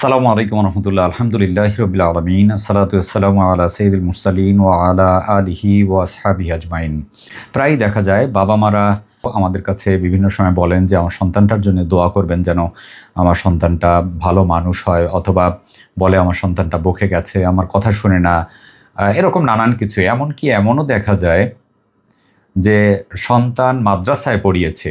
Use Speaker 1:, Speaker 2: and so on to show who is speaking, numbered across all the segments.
Speaker 1: আসসালামু আলাইকুম রহমতুল্লাহ আলহামদুলিল্লাহ রবিল আলমিন সালাতু আসসালাম আলা সঈদুল মুরসালিন ও আলা আলিহি ও আসহাবি আজমাইন। প্রায়ই দেখা যায় বাবা মারা আমাদের কাছে বিভিন্ন সময় বলেন যে, আমার সন্তানটার জন্য দোয়া করবেন যেন আমার সন্তানটা ভালো মানুষ হয়, অথবা বলে, আমার সন্তানটা বকে গেছে, আমার কথা শুনে না। এরকম নানান কিছু। এমনকি এমনও দেখা যায় যে, সন্তান মাদ্রাসায় পড়িয়েছে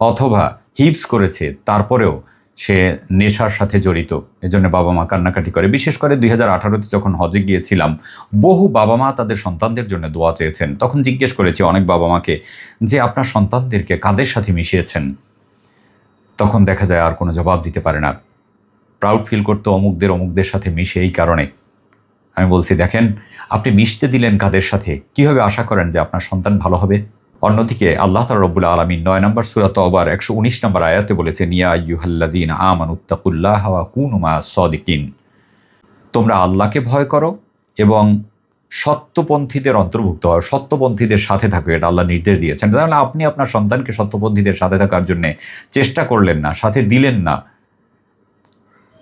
Speaker 1: অথবা হিপস করেছে, তারপরেও সে নেশার সাথে জড়িত। এজন্য বাবা মা কান্নাকাটি করে। বিশেষ করে দুই হাজার আঠারোতে যখন হজে গিয়েছিলাম, বহু বাবা মা তাদের সন্তানদের জন্য দোয়া চেয়েছেন। তখন জিজ্ঞেস করেছি অনেক বাবা মাকে যে, আপনার সন্তানদেরকে কাদের সাথে মিশিয়েছেন? তখন দেখা যায় আর কোনো জবাব দিতে পারে না। প্রাউড ফিল করতো অমুকদের অমুকদের সাথে মিশে এই কারণে। আমি বলছি, দেখেন, আপনি মিশতে দিলেন কাদের সাথে? কীভাবে আশা করেন যে আপনার সন্তান ভালো হবে? অন্যদিকে আল্লাহ তালা রব্বুল আলমী নয় নম্বর সুরাত অবার একশো উনিশ নম্বর আয়াতে বলেছেন, ইয়া ইউহাল্লাদিন আমান উত্তাকুল্লাহ কুনুমা সদিকিন। তোমরা আল্লাহকে ভয় করো এবং সত্যপন্থীদের অন্তর্ভুক্ত হয় সত্যপন্থীদের সাথে থাকো, এটা আল্লাহ নির্দেশ দিয়েছেন। তাহলে আপনি আপনার সন্তানকে সত্যপন্থীদের সাথে থাকার জন্য চেষ্টা করলেন না, সাথে দিলেন না,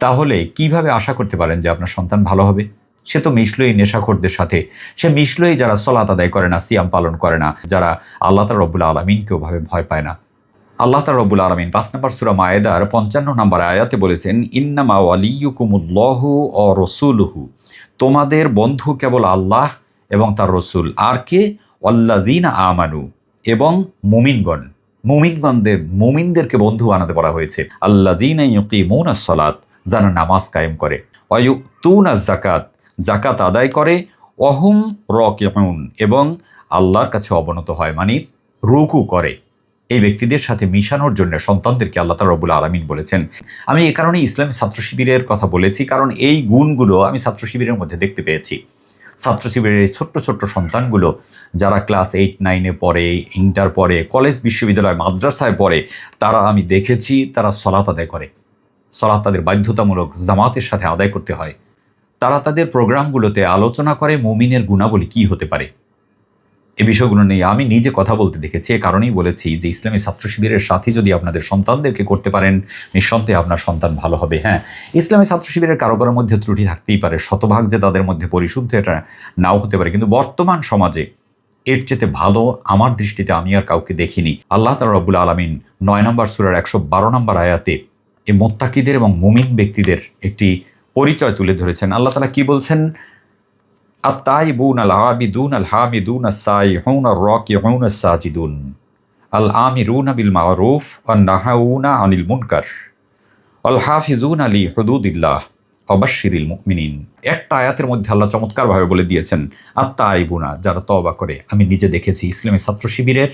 Speaker 1: তাহলে কীভাবে আশা করতে পারেন যে আপনার সন্তান ভালো হবে? সে তো মিশলোই নেশাখোরদের সাথে। সে মিশলোই যারা সলাত আদায় করে না, সিয়াম পালন করে না, যারা আল্লাহ তার রব্বুল আলমিনকেও ভাবে ভয় পায় না। আল্লাহ তার রব্বুল আলমিন পাঁচ নম্বর সুরা মায়েদার পঞ্চান্ন নম্বর আয়াতে বলেছেন, ইন্নামা ওয়ালিউকুমুল্লাহ ও রসুলহু। তোমাদের বন্ধু কেবল আল্লাহ এবং তার রসুল। আর কে? অল্লাদিন আমানু এবং মুমিনগণ। মুমিনগণদের, মুমিনদেরকে বন্ধু বানাতে বলা হয়েছে। আল্লাদিন ইউকিমুন সলাত যারা নামাজ কায়েম করে। অয়ু তুন জাকাত জাকাত আদায় করে অহুম রকিউন এবং আল্লাহর কাছে অবনত হয় মানে রুকু করে। এই ব্যক্তিদের সাথে মিশানোর জন্য সন্তানদেরকে আল্লাহ তালা রবুল আলমিন বলেছেন। আমি এ কারণে ইসলামী ছাত্র শিবিরের কথা বলেছি, কারণ এই গুণগুলো আমি ছাত্র শিবিরের মধ্যে দেখতে পেয়েছি। ছাত্র শিবিরের ছোট্ট ছোট্ট সন্তানগুলো যারা ক্লাস এইট, নাইনে পড়ে, ইন্টার পড়ে, কলেজ, বিশ্ববিদ্যালয়, মাদ্রাসায় পড়ে, তারা আমি দেখেছি, তারা সলাত আদায় করে। সলাত তাদের বাধ্যতামূলক জামাতের সাথে আদায় করতে হয়। তারা তাদের প্রোগ্রামগুলোতে আলোচনা করে মুমিনের গুণাবলী কী হতে পারে? এ বিষয়গুলো নিয়ে আমি নিজে কথা বলতে দেখেছি, এ কারণেই বলেছি যে ইসলামী ছাত্র শিবিরের সাথে যদি আপনাদের সন্তানদেরকে করতে পারেন, নিঃসন্দেহে আপনার সন্তান ভালো হবে হ্যাঁ। ইসলামী ছাত্র শিবিরের কারোবারের মধ্যে ত্রুটি থাকতেই পারে, শতভাগ যে তাদের মধ্যে পরিশুদ্ধ এটা নাও হতে পারে, কিন্তু বর্তমান সমাজে এর চেতে ভালো আমার দৃষ্টিতে আমি আর কাউকে দেখিনি। আল্লাহ তালা রব্বুল আলমিন নয় নম্বর সুরার একশো বারো নম্বর আয়াতে এই মোত্তাকিদের এবং মুমিন ব্যক্তিদের একটি পরিচয় তুলে ধরেছেন। আল্লাহ তালা কি বলছেন? আত্তাইবুন আল আবিদুন আল হামিদুন আসাইহুন আর রাকিউন আসাজিদুন আল আমিরুন বিল মারুফ আন নাহাউনা আনিল মুনকার। আল হাফিজুন আলী হুদুদিল্লাহ। অবাশিরিল মুমিনিন। একটা আয়াতের মধ্যে আল্লাহ চমৎকারভাবে বলে দিয়েছেন আত্মা আইবুনা যারা তওবা করে। আমি নিজে দেখেছি, ইসলামী ছাত্র শিবিরের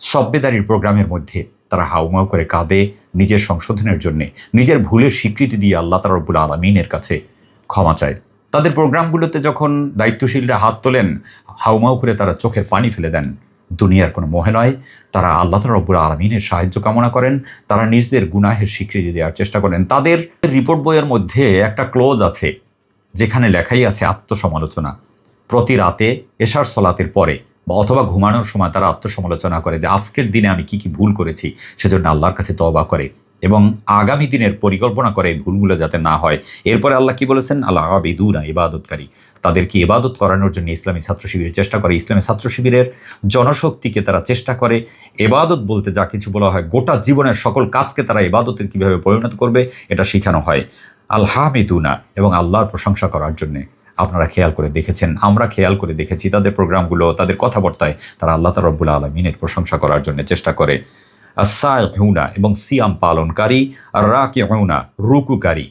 Speaker 1: সভ্যদারির প্রোগ্রামের মধ্যে তারা হাউমাউ করে কাঁদে নিজের সংশোধনের জন্যে, নিজের ভুলের স্বীকৃতি দিয়ে আল্লাহ তালা রব্বুল আলমিনের কাছে ক্ষমা চায়। তাদের প্রোগ্রামগুলোতে যখন দায়িত্বশীলরা হাত তোলেন হাউমাউ করে তারা চোখের পানি ফেলে দেন। দুনিয়ার কোনো মোহে নয়, তারা আল্লাহ তালা রব্বুল আলমিনের সাহায্য কামনা করেন, তারা নিজেদের গুনাহের স্বীকৃতি দেওয়ার চেষ্টা করেন। তাদের রিপোর্ট বইয়ের মধ্যে একটা ক্লোজ আছে, যেখানে লেখাই আছে আত্মসমালোচনা। প্রতি রাতে এশার সলাতের পরে বা অথবা ঘুমানোর সময় তারা আত্মসমালোচনা করে যে আজকের দিনে আমি কি কি ভুল করেছি, সেজন্য আল্লাহর কাছে তওবা করে এবং আগামী দিনের পরিকল্পনা করে ভুলগুলো যাতে না হয়। এরপরে আল্লাহ কি বলেছেন? আল্লাহ আবিদুনা, ইবাদতকারী। তাদেরকে ইবাদত করানোর জন্য ইসলামী ছাত্র শিবিরের চেষ্টা করে। ইসলামী ছাত্র শিবিরের জনশক্তিকে তারা চেষ্টা করে। এবাদত বলতে যা কিছু বলা হয়, গোটা জীবনের সকল কাজকে তারা এবাদতের কীভাবে পরিণত করবে, এটা শেখানো হয়। আল্লাহামিদুনা এবং আল্লাহর প্রশংসা করার জন্যে। আপনারা খেয়াল করে দেখেছেন, আমরা খেয়াল করে দেখেছি তাদের প্রোগ্রামগুলো, তাদের কথাবার্তায় তারা আল্লাহ তার রব্বুল আলমিনের প্রশংসা করার জন্য চেষ্টা করে। আসাই হুনা এবং সিয়াম পালনকারী আর রাকে হুনা রুকুকারী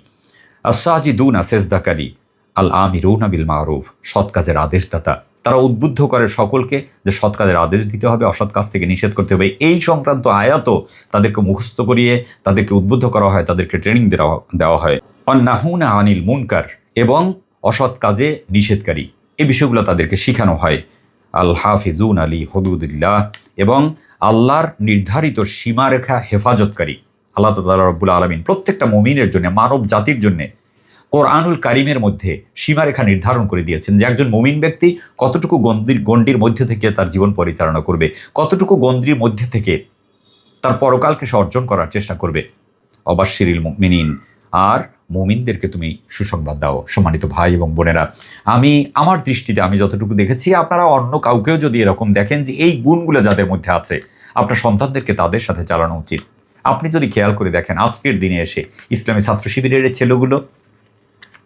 Speaker 1: আসাজি দুনা সেজদাকারী আল আমিরুনা বিল মারুফ সৎ কাজের আদেশদাতা। তারা উদ্বুদ্ধ করে সকলকে যে সৎ কাজের আদেশ দিতে হবে, অসৎ কাজ থেকে নিষেধ করতে হবে। এই সংক্রান্ত আয়াতও তাদেরকে মুখস্থ করিয়ে তাদেরকে উদ্বুদ্ধ করা হয়, তাদেরকে ট্রেনিং দেওয়া হয়। অন্নাহুনা আনিল মুনকার এবং অসৎ কাজে নিষেধকারী। এই বিষয়গুলো তাদেরকে শেখানো হয়। আল হাফিজুন আলী হদুদুল্লাহ এবং আল্লাহর নির্ধারিত সীমারেখা হেফাজতকারী। আল্লাহ তালা রব্বুল আলমিন প্রত্যেকটা মমিনের জন্য, মানব জাতির জন্যে কোরআনুল কারিমের মধ্যে সীমারেখা নির্ধারণ করে দিয়েছেন যে একজন মমিন ব্যক্তি কতটুকু গন্ডির গণ্ডির মধ্যে থেকে তার জীবন পরিচালনা করবে, কতটুকু গন্ডির মধ্যে থেকে তার পরকালকে সে অর্জন করার চেষ্টা করবে। অবাশিরিল মিনিন আর মুমিনদেরকে তুমি সুসংবাদ দাও, সম্মানিত ভাই এবং বোনেরা। আমি, আমার দৃষ্টিতে আমি যতটুকু দেখেছি, আপনারা অন্য কাউকেও যদি এরকম দেখেন যে এই গুণগুলো যাদের মধ্যে আছে, আপনার সন্তানদেরকে তাদের সাথে চালানো উচিত। আপনি যদি খেয়াল করে দেখেন, আজকের দিনে এসে ইসলামী ছাত্র শিবিরের ছেলেগুলো,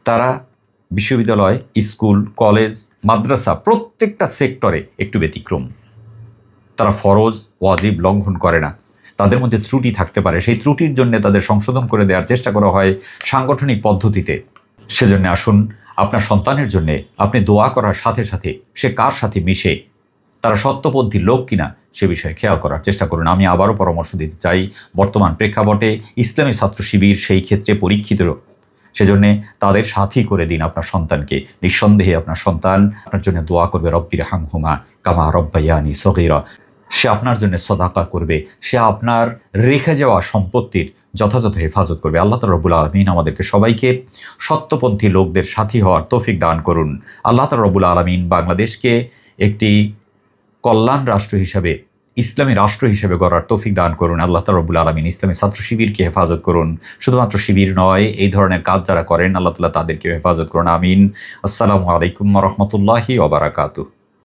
Speaker 1: তারা বিশ্ববিদ্যালয়, স্কুল, কলেজ, মাদ্রাসা প্রত্যেকটা সেক্টরে একটু ব্যতিক্রম। তারা ফরজ, ওয়াজিব লঙ্ঘন করে না। তাদের মধ্যে ত্রুটি থাকতে পারে। সেই ত্রুটির জন্য তাদের সংশোধন করে দেওয়ার চেষ্টা করা হয় সাংগঠনিক পদ্ধতিতে। সেজন্য আসুন, আপনার সন্তানের জন্য আপনি দোয়া করার সাথে সাথে সে কার সাথে মিশে, তারা সত্যপন্থী লোক কিনা সে বিষয়ে খেয়াল করার চেষ্টা করুন। আমি আবারও পরামর্শ দিতে চাই, বর্তমান প্রেক্ষাপটে ইসলামী ছাত্র শিবির সেই ক্ষেত্রে পরীক্ষিত সেজন্যে তাদের সাথী করে দিন আপনার সন্তানকে। নিঃসন্দেহে আপনার সন্তান আপনার জন্য দোয়া করবে রব্বির হামহুমা কামা রব্বাইয়ানি সগিরা। সে আপনার জন্য সদাকা করবে। সে আপনার রেখে যাওয়া সম্পত্তির যথাযথ হেফাজত করবে। আল্লাহ তালা রবুল আলমিন আমাদেরকে সবাইকে সত্যপন্থী লোকদের সাথী হওয়ার তৌফিক দান করুন। আল্লাহ তালা রবুল আলমিন বাংলাদেশকে একটি কল্যাণ রাষ্ট্র হিসাবে, ইসলামী রাষ্ট্র হিসেবে গড়ার তৌফিক দান করুন। আল্লাহ তালা রবুল আলমিন ইসলামী ছাত্র শিবিরকে হেফাজত করুন। শুধুমাত্র শিবির নয়, এই ধরনের কাজ যারা করেন, আল্লাহ তালা তাদেরকে হেফাজত করুন। আমিন। আসসালামু আলাইকুম রহমতুল্লাহি ওবরাকাতুহ